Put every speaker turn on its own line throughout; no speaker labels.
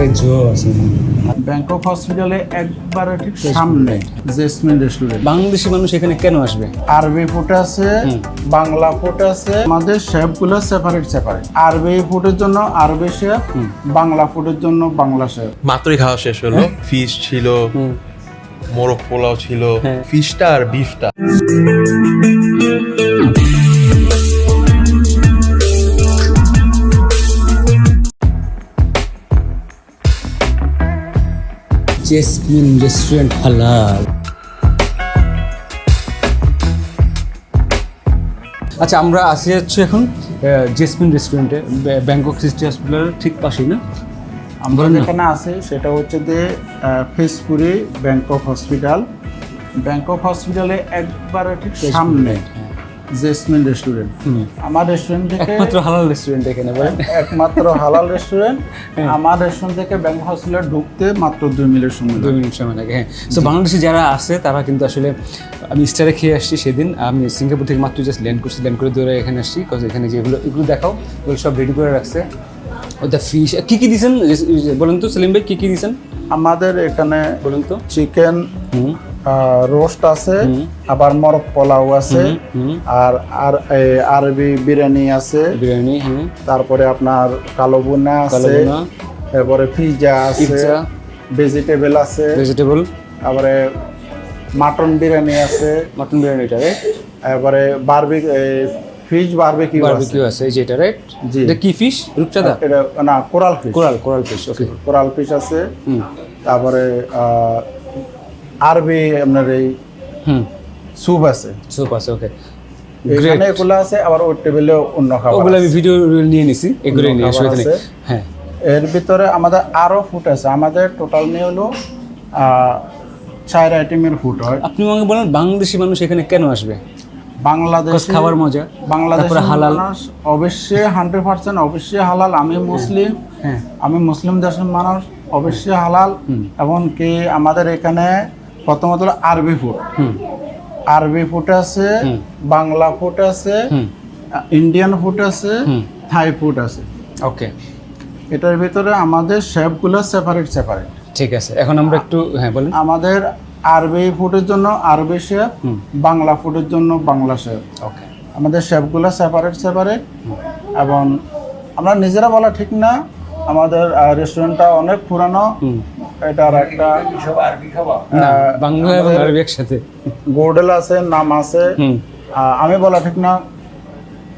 আরে
ব্যাংকক হসপিটালে একবারে ঠিক সামনে জেসমিন রেস্টুরেন্ট
বাংলাদেশি মানুষ এখানে কেন আসবে?
আরবি ফুড আছে বাংলা ফুড আছে আমাদের শেফগুলো সেপারেট সেপারেট আরবি ফুডের জন্য আরবি শেফ বাংলা ফুডের জন্য বাংলা শেফ
মাত্রই খাওয়া শেষ হলো। ফিশ ছিল মোরগ পোলাও ছিল
হ্যাঁ।
ফিশটা আর বিফটা
জেসমিন রেস্টুরেন্ট হালাল। আচ্ছা আমরা আসি যাচ্ছি এখন জেসমিন রেস্টুরেন্টে ব্যাংকক সিটি হসপিটালের ঠিক পাশেই না?
আমরা। যেখানে আছি সেটা হচ্ছে যে ফেসপুরি ব্যাংকক হসপিটাল। ব্যাংকক হসপিটালে একবারে ঠিক সামনে। Jasmine restaurant. আমার রেস্টুরেন্ট থেকে
একমাত্র হালাল রেস্টুরেন্ট এখানে বলেন।
একমাত্র হালাল রেস্টুরেন্ট আমার রেস্টুরেন্ট থেকে ব্যাংকক হসপিটালে ঢুকতে মাত্র দুই মিনিট সময়
দুই। মিনিট সময় লাগে হ্যাঁ। তো বাংলাদেশে যারা আছে তারা কিন্তু আসলে আমি স্টারে খেয়ে আসছি সেদিন। আমি সিঙ্গাপুর থেকে মাত্র জাস্ট ল্যান্ড করছি ল্যান্ড করে দৌড়ে এখানে আসছি। কারণ এখানে যেগুলো এগুলো দেখাও এগুলো সব রেডি করে রাখছে। ওটা ফিশ কী কী দিয়েছেন? বলুন তো সেলিম ভাই কী কী দিয়েছেন?
আমাদের এখানে
বলুন তো।
চিকেন রোস্ট আছে আবার মরক পোলাও আছে আর আর আরবি বিরিয়ানি আছে
বিরিয়ানি
তারপরে আপনার কালো বুনা আছে। তারপরে পিৎজা আছে। ভেজিটেবল আছে
ভেজিটেবল।
তারপরে মাটন বিরিয়ানি আছে
মটন বিরিয়ানিটা
তারপরে বারবি ফিশ বারবিকিউ আছে।
বারবিকিউ আছে এই যে এটা রাইট
জি।
এটা কি ফিশ? রূপচাঁদা?
এটা না coral fish.
Coral coral fish okay
coral fish আছে
হুম।
তারপরে আরবি আপনার এই স্যুপ আছে।
স্যুপ আছে ওকে
এখানে এগুলো আছে আবার ওর টেবিলে অন্য খাবার
ওগুলো আমি ভিডিও নিয়ে নিছি এগুলো নিয়ে অসুবিধা নেই হ্যাঁ।
এর ভিতরে আমাদের আরও ফুড আছে। আমাদের টোটাল নিয়ে হলো চার আইটেমের ফুড হয়।
আপনি আমাকে বলেন বাংলাদেশি মানুষ এখানে কেন আসবে?
বাংলাদেশ
খাবার মজা।
বাংলাদেশ
হালাল।
অবশ্যই হান্ড্রেড পার্সেন্ট অবশ্যই হালাল। আমি মুসলিম।
হ্যাঁ।
আমি মুসলিম দেশের মানুষ অবশ্যই হালাল। এবং কি আমাদের এখানে প্রথমত হলো আরবি ফুড। আরবি ফুড আছে বাংলা ফুড আছে ইন্ডিয়ান ফুড আছে। থাই ফুড আছে।
ওকে।
এটার ভিতরে আমাদের শেফগুলো সেপারেট সেপারেট
ঠিক আছে এখন আমরা একটু হ্যাঁ বলেন।
আমাদের আরবি ফুডের জন্য আরবি শেফ। বাংলা ফুডের জন্য বাংলা শেফ।
ওকে।
আমাদের শেফগুলো সেপারেট সেপারেট এবং আমরা নিজেরা বলা ঠিক না আমাদের রেস্টুরেন্টটা অনেক পুরানো। এটার একটা
বাংলা এবং আরবি একসাথে।
গোর্ডেল আছে নাম আছে। আমি বলা ঠিক না।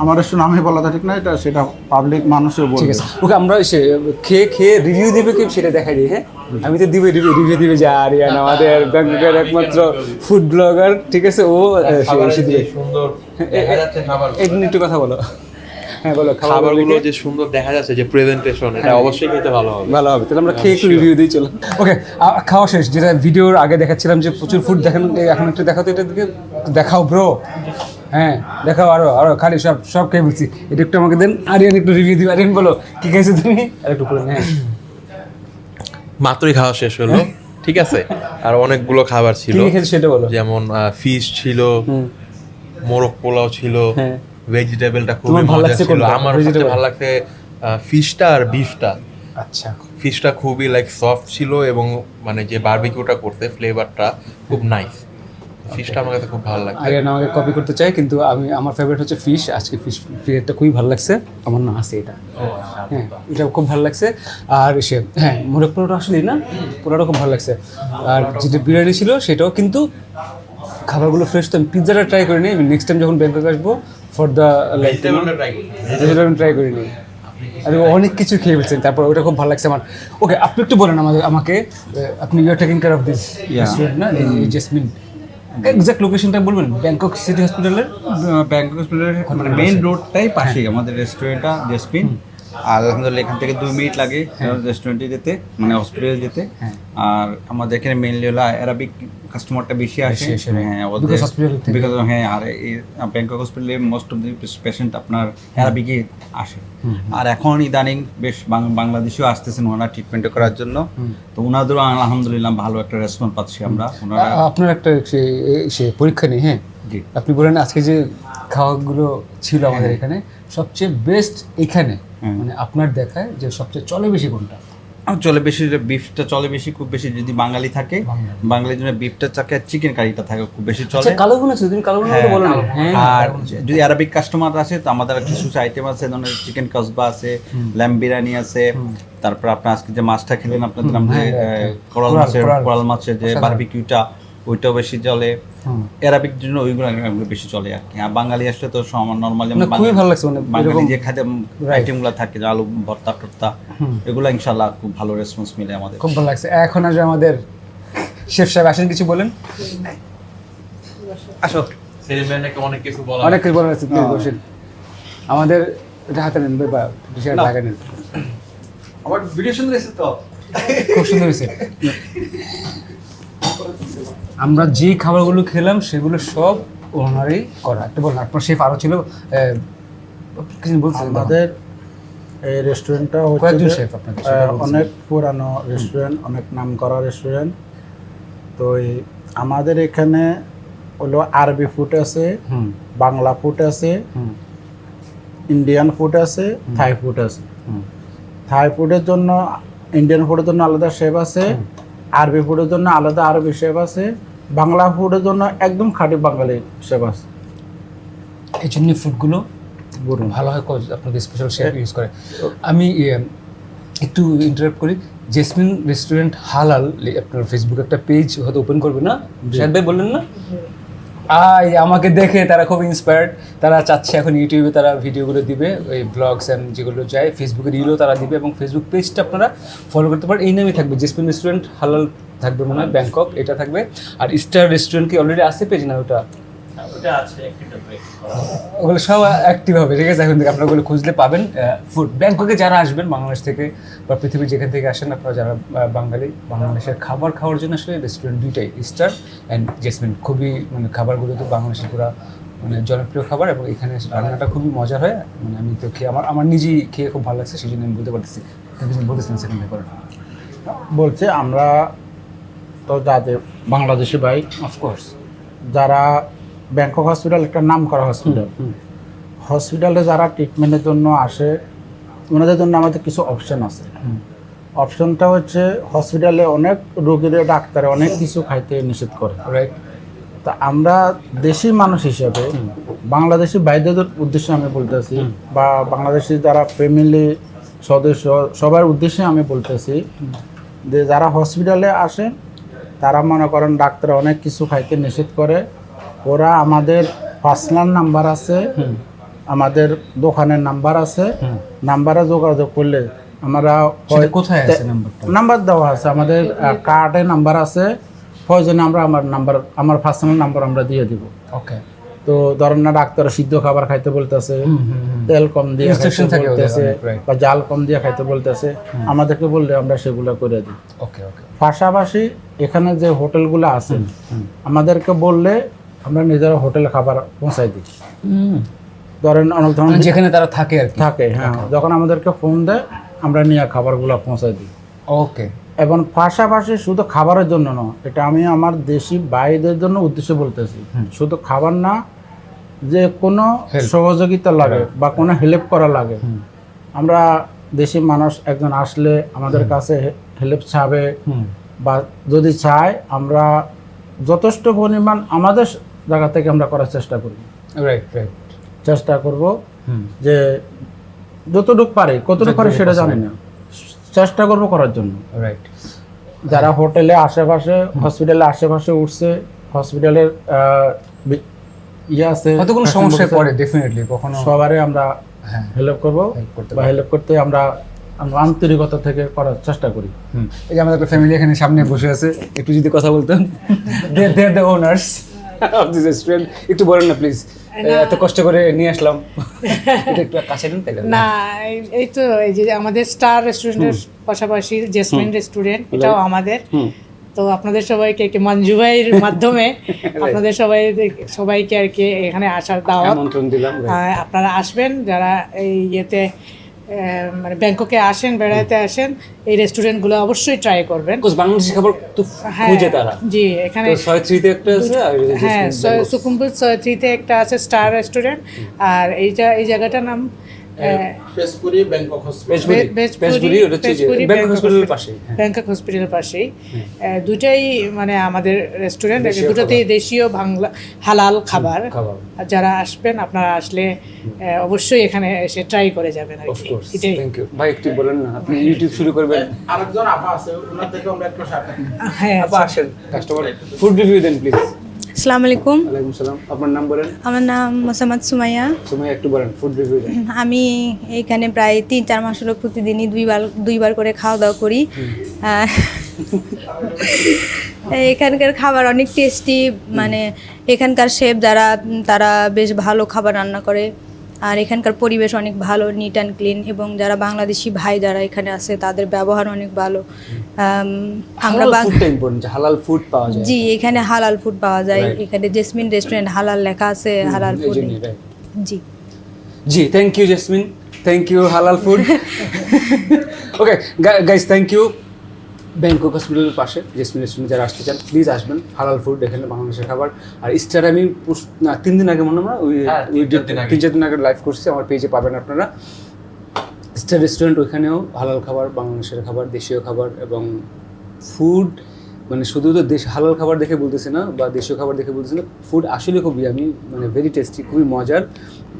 আমার রেস্টুরেন্ট আমি বলাটা ঠিক না এটা সেটা পাবলিক মানুষও
ঠিক আছে। ওকে আমরা সে খেয়ে খেয়ে রিভিউ দিবে কি? সেটা দেখাই দিই হ্যাঁ? আমি তো দিবে রিভিউ রিভিউ দিবে যে আরিয়ান আমাদের ব্যাংককের একমাত্র ফুড ব্লগার ঠিক আছে? ও দিবে।
সুন্দর
একটু কথা বলো।
খাবারগুলো যে সুন্দর দেখা যাচ্ছে যে প্রেজেন্টেশন এটা অবশ্যই খেতে ভালো হবে।
ভালো হবে। তাহলে আমরা খেয়ে একটু রিভিউ দিই চলো। ওকে খাওয়া শেষ। যেটা ভিডিওর আগে দেখাচ্ছিলাম যে প্রচুর ফুড দেখান এখন একটু দেখাও এটা দিকে। দেখাও ব্রো হ্যাঁ দেখাও আরও আরও খালি সব সব খেয়ে বলছি এটা একটু আমাকে দেন আরিয়ান একটু রিভিউ দিবে। আরিয়ান বলো কি খাইছো তুমি? আর একটু হ্যাঁ।
মাত্রই খাওয়া শেষ হলো ঠিক আছে? আর অনেকগুলো খাবার ছিল।
সেটা বলো।
যেমন ফিশ ছিল মোরগ পোলাও ছিল
হ্যাঁ।
ভেজিটেবলটা খুবই
ভালো লাগছে
ছিল। আমার? সবচেয়ে ভালো লাগছে ফিশটা আর বিফটা
আচ্ছা।
ফিশটা খুবই লাইক সফট ছিল এবং মানে যে বারবিকিউটা করতে ফ্লেভারটা খুব নাইস ফিশটা আমার কাছে খুব ভালো লাগছে।
আরিয়ান আমাকে কপি করতে চাই কিন্তু আমি আমার ফেভারিট হচ্ছে ফিশ আজকে ফিশ ফিলেটটা খুবই ভালো লাগছে। আমার না আছে এটা। হ্যাঁ এটা খুব ভালো লাগছে। আর সে হ্যাঁ মোরগ পোলাওটা আসলে না পোলাওটা খুব ভালো লাগছে। আর যেটা বিরিয়ানি ছিল সেটাও কিন্তু খাবারগুলো ফ্রেশ তো আমি পিৎজাটা ট্রাই করিনি আমি নেক্সট টাইম যখন ব্যাংকক আসব for the like vegetable try করিনি। আমি অনেক কিছু খেয়ে ফেলছেন তারপর ওটা খুব ভালো লাগছে আমার। ওকে আপনি একটু বলেন আমাদের আমাকে আপনি you are taking care of this restaurant না? জেসমিন এক্সাক্ট লোকেশনটা বলবেন? ব্যাংকক সিটি হসপিটালের
ব্যাংকক হসপিটালের মানে মেইন রোডটাই পাশেই আমাদের রেস্টুরেন্টটা জেসপিন আর আলহামদুলিল্লাহ এখান থেকে দুই মিনিট লাগে রেস্টুরেন্টে যেতে মানে হসপিটালে যেতে। আর আমাদের এখানে মেইনলি হলো অ্যারাবিক কাস্টমারটা বেশি আসে। হ্যাঁ হ্যাঁ আর এই ব্যাংকক হসপিটালে মোস্ট অফ দি পেশেন্ট আপনার অ্যারাবিকই আসে। আর এখন ইদানিং বেশ বাংলাদেশেও আসতেছেন ওনারা ট্রিটমেন্ট করার জন্য। তো ওনাদেরও আলহামদুলিল্লাহ ভালো একটা রেসপন্স পাচ্ছি আমরা ওনারা।
আপনার একটা সে- পরীক্ষা নেই হ্যাঁ? আপনি বলেন আজকে যে খাওয়াগুলো ছিল আমাদের এখানে সবচেয়ে বেস্ট এখানে
হ্যাঁ।
মানে আপনার দেখায় যে সবচেয়ে চলে বেশি কোনটা?
চলে বেশি বিফটা চলে বেশি খুব বেশি যদি বাঙালি থাকে বাঙালির জন্য বিফটা চাকে চিকেন কারিটা থাকে খুব বেশি চলে।
আচ্ছা কালো বোনা তুমি কালো বোনা বলো না। হ্যাঁ
আর যদি আরবিক কাস্টমার আসে তো আমাদের কিছু আইটেম আছে ধরনের চিকেন কসবা আছে ল্যাম বিরিয়ানি আছে তারপর আপনার আজকে যে মাছটা খেলেন আপনাদের আমরা যে, আহ, কোরাল মাছের কোরাল। মাছের যে বারবিকিউটা ওইটাও বেশি চলে অ্যারাবিক জন্য ওইগুলো বেশি চলে আর কি। আর বাঙালি আসলে তো সমান নর্মাল যেমন
মানে খুবই ভালো লাগছে মানে
বাঙালি যে খাদ্য আইটেমগুলো থাকে যে আলু ভর্তা টর্তা এগুলো ইনশাল্লাহ খুব ভালো রেসপন্স মিলে আমাদের।
খুব ভালো লাগছে। এখন আসবে আমাদের শেফ সাহেব। আসেন কিছু বলেন।
আসো।
অনেক কিছু বলা
অনেক কিছু বলার আছে। প্লিজ বসেন। আমাদের এটা হাতে নেন বা বিষয়টা ঢাকা নেন।
আমার ভিডিও সুন্দর এসে তো।
খুব সুন্দর হয়েছে। আমরা যে খাবারগুলো খেলাম সেগুলো সব ওনারই করা। একটু বলুন আপনার শেফ আরও ছিল আহ, কিছু বলছেন
আমাদের এই রেস্টুরেন্টটা
কয়েকজন chef আপনাদের।
অনেক পুরানো রেস্টুরেন্ট অনেক নাম করা রেস্টুরেন্ট তো এই আমাদের এখানে হলো আরবি ফুড আছে
হুম।
বাংলা ফুড আছে ইন্ডিয়ান ফুড আছে থাই ফুড আছে।
হুম।
থাই ফুডের জন্য ইন্ডিয়ান ফুডের জন্য আলাদা শেফ আছে আরবি ফুডের জন্য আলাদা আরবি শেফ আছে। বাংলা ফুডের জন্য একদম খাঁটি বাঙালি ফেমাস
এই জন্য ফুডগুলো
বলুন।
ভালো হয় আপনাদের স্পেশাল শেফ ইউজ করে। আমি একটু ইন্টারাপ্ট করি। জেসমিন রেস্টুরেন্ট হালাল আপনার ফেসবুক একটা পেজ হয়তো ওপেন করবে না? শেখ ভাই বললেন না? আই আমাকে দেখে তারা খুব ইন্সপায়ার্ড তারা চাচ্ছে এখন ইউটিউবে তারা ভিডিওগুলো দিবে, ওই ব্লগস অ্যান্ড যেগুলো যায় ফেসবুকে রিলও তারা দিবে এবং ফেসবুক পেজটা আপনারা ফলো করতে পারেন। এই নামে থাকবে জেসমিন রেস্টুরেন্ট হালাল থাকবে মনে হয় ব্যাংকক এটা থাকবে। আর স্টার রেস্টুরেন্ট কি অলরেডি আছে পেজ না ওটা? ওগুলো সব অ্যাক্টিভ হবে ঠিক আছে? এখন থেকে আপনারা ওগুলো খুঁজলে পাবেন। ফুড ব্যাংককে যারা আসবেন বাংলাদেশ থেকে বা পৃথিবীর যেখান থেকে আসেন আপনারা যারা বাঙালি বাংলাদেশের খাবার খাওয়ার জন্য আসলে রেস্টুরেন্ট দুইটাই স্টার অ্যান্ড জেসমিন খুবই মানে খাবারগুলো তো বাংলাদেশের পুরো মানে জনপ্রিয় খাবার এবং এখানে রান্নাটা খুবই মজার হয়। মানে আমি তো খেয়ে আমার আমার নিজেই খেয়ে খুব ভালো লাগছে সেই জন্য আমি বলতে পারতেছি। কিছু বলতেছেন সেখান থেকে করেন
বলছে আমরা তো যাদের বাংলাদেশি ভাই
অফকোর্স
যারা ব্যাংকক হসপিটাল একটা নাম করা হসপিটাল হসপিটালে যারা ট্রিটমেন্টের জন্য আসে ওনাদের জন্য আমাদের কিছু অপশন আছে। অপশনটা হচ্ছে হসপিটালে অনেক রোগীদের ডাক্তারে অনেক কিছু খাইতে নিষেধ করে।
রাইট
তা আমরা দেশি মানুষ হিসাবে বাংলাদেশি বাইরেদের উদ্দেশ্যে আমি বলতেছি বা বাংলাদেশি যারা ফ্যামিলি সদস্য সবার উদ্দেশ্যে আমি বলতেছি যে যারা হসপিটালে আসে তারা মনে করেন ডাক্তার অনেক কিছু খাইতে নিষেধ করে ওরা আমাদের পার্সোনাল নাম্বার আছে আমাদের দোকানের নাম্বার আছে নাম্বারে যোগাযোগ করলে আমরা
কোথায় আছে
নাম্বার দেওয়া আছে আমাদের কার্ডে নাম্বার আছে প্রয়োজনে আমরা আমার নাম্বার আমার পার্সোনাল নাম্বার আমরা দিয়ে দিব।
ওকে
তো ধরেন না ডাক্তার সিদ্ধ খাবার খাইতে বলতেছে তেল কম দিয়ে খাইতে বলতেছে বা জাল কম দিয়ে খাইতে বলতেছে আমাদেরকে বললে আমরা সেগুলো করে দিই।
ওকে ওকে
পাশাপাশি এখানে যে হোটেলগুলো আছে আমাদেরকে বললে আমরা নিজেরা হোটেল খাবার পৌঁছাই দিই। ধরেন অনেক ধরনের
মানে যেখানে তারা থাকে আর
থাকে হ্যাঁ। যখন আমাদেরকে ফোন দেয় আমরা নিয়ে খাবারগুলো পৌঁছাই দিই।
ওকে
এবং পাশাপাশি শুধু খাবারের জন্য নয় এটা আমি আমার দেশি ভাইদের জন্য উদ্দেশ্য বলতেছি। শুধু খাবার না যে কোনো সহযোগিতা লাগে বা কোনো হেল্প করা লাগে। আমরা দেশি মানুষ একজন আসলে আমাদের কাছে হেল্প চাবে বা যদি চায় আমরা যথেষ্ট পরিমাণ আমাদের জায়গা থেকে আমরা করার চেষ্টা করব
রাইট রাইট
চেষ্টা করব যে যতটুকু পারে কতটুকু পারে সেটা জানি না। চেষ্টা করব করার জন্য।
রাইট
যারা হোটেলে আশেপাশে হসপিটালে আশেপাশে উঠছে হসপিটালের ইয়ে আছে
হয়তো কোনো সমস্যায় পড়ে ডেফিনেটলি কখনো
সবারই আমরা
হ্যাঁ।
হেল্প করব
করতে
বা হেল্প করতে আমরা আমরা আন্তরিকতা থেকে করার চেষ্টা করি।
এই যে আমাদের একটা ফ্যামিলি এখানে সামনে বসে আছে একটু যদি কথা বলতেন। They they the owners of this restaurant একটু বলেন না প্লিজ এত কষ্ট করে নিয়ে আসলাম। এটা একটু কাছে নিন তাহলে।
না এই- তো এই যে আমাদের স্টার রেস্টুরেন্টের পাশাপাশি জেসমিন রেস্টুরেন্ট এটাও আমাদের। তো আপনাদের সবাইকে একটি মঞ্জু ভাইয়ের মাধ্যমে আপনাদের সবাই সবাইকে আর কি এখানে আসার দাওয়াত। আপনারা আসবেন যারা এই ইয়েতে মানে ব্যাংককে আসেন বেড়াতে আসেন এই রেস্টুরেন্টগুলো অবশ্যই ট্রাই করবেন।
বাংলাদেশি খাবার তো
হ্যাঁ
খুঁজে তারা।
জি এখানে
ছয় থ্রিতে একটা আছে
হ্যাঁ সুকুম্বুজ থ্রিতে একটা আছে স্টার রেস্টুরেন্ট আর এইটা এই জায়গাটার নাম
ব্যাংকক
হসপিটালের
পাশেই দুটাই মানে আমাদের রেস্টুরেন্ট দুটাতেই দেশীয় বাংলা হালাল খাবার। যারা আসবেন আপনারা আসলে অবশ্যই এখানে এসে ট্রাই করে যাবেন আর কি। এটাই।
থ্যাংক ইউ ভাই একটু বলেন না আপনি ইউটিউব শুরু করবেন।
আরেকজন আপা আছে ওনার থেকে আমরা একটু
হ্যাঁ
আপা আসেন। কাস্টমার ফুড রিভিউ দেন প্লিজ
আসসালামু আলাইকুম।
ওয়ালাইকুম সালাম। আপনার নাম বলেন?
আমার নাম মোসাম্মদ সুমাইয়া।
সুমাইয়া একটু বলেন ফুড রিভিউ
আমি এখানে প্রায় তিন চার মাস হলো প্রতিদিনই দুইবার দুইবার করে খাওয়া দাওয়া করি। এখানকার খাবার অনেক টেস্টি মানে এখানকার শেফ যারা তারা বেশ ভালো খাবার রান্না করে। আর এখানকার পরিবেশ অনেক ভালো নিট অ্যান্ড ক্লিন এবং যারা বাংলাদেশি ভাই যারা এখানে আছে তাদের ব্যবহার অনেক ভালো। আমরা
হালাল ফুড পাওয়া যায়।
জি এখানে হালাল ফুড পাওয়া যায়। এখানে জেসমিন রেস্টুরেন্ট হালাল লেখা আছে হালাল ফুড জি।
জি thank you Jasmine thank you হালাল food okay guys thank you Bangkok হসপিটালের পাশে জেসমিন রেস্টুরেন্ট যারা আসতে চান প্লিজ আসবেন। হালাল ফুড এখানে বাংলাদেশের খাবার। আর স্টার আমি না তিন দিন আগে মনে হয় আমরা ওই
হ্যাঁ,
ওই
তিন চার দিন আগে।
তিন চার দিন আগে লাইভ করছি আমার পেজে পাবেন আপনারা। স্টার রেস্টুরেন্ট ওইখানেও হালাল খাবার বাংলাদেশের খাবার দেশীয় খাবার এবং ফুড মানে শুধু তো দেশ হালাল খাবার দেখে বলতেছি না বা দেশীয় খাবার দেখে বলতেছি না ফুড আসলে খুবই আমি মানে ভেরি টেস্টি খুবই মজার।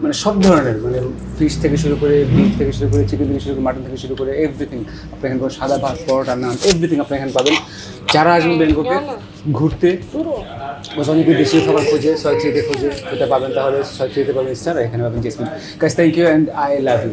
মানে সব ধরনের মানে ফিশ থেকে শুরু করে বিফ থেকে শুরু করে চিকেন থেকে শুরু করে মাটন থেকে শুরু করে এভরিথিং আপনি এখানে কোনো সাদা ভাত, পরোটা, নান এভরিথিং আপনি এখানে পাবেন। যারা আসবেন ব্যাংককে ঘুরতে অনেকে দেশীয় খাবার খোঁজে থ্রিতে খোঁজে এটা পাবেন তাহলে থ্রিতে পাবেন স্টার এখানে পাবেন Jasmine guys thank you and I love you